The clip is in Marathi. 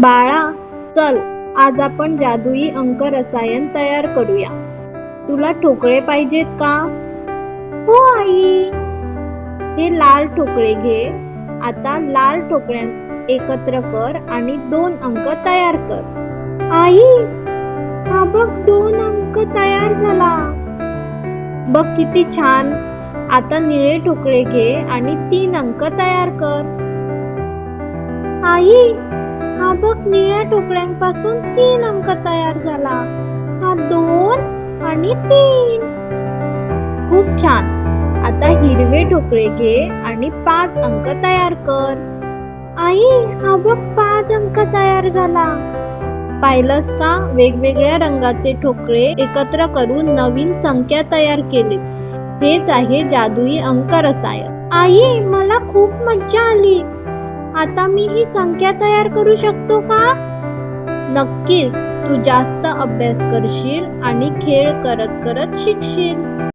बाळा चल आज आपण जादुई अंक रसायन तयार करूया. तुला ठोकळे पाहिजेत का? हो आई. हे लाल ठोकळे घे. आता लाल ठोकळ्या एकत्र कर आणि दोन अंक तयार कर. आई हा बघ दोन अंक तयार झाला. बघ किती छान. आता निळे ठोकळे घे आणि तीन अंक तयार कर. आई हा बघ निळ्या ठोकळ्यांपासून तीन अंक तयार झाला. हा दोन आणि तीन. खूप छान. आता हिरवे ठोकळे घे आणि पाच अंक तयार कर. आई हा बघ पाच अंक तयार झाला. पाहिलंस का? वेगवेगळ्या रंगाचे ठोकळे एकत्र करून नवीन संख्या तयार केली. हेच आहे जादुई अंक रसायन आई मला खूप मज्जा आली. आता मी ही संख्या तयार करू शकतो का? नक्कीच. तू जास्त अभ्यास करशील आणि खेळ करत करत शिकशील.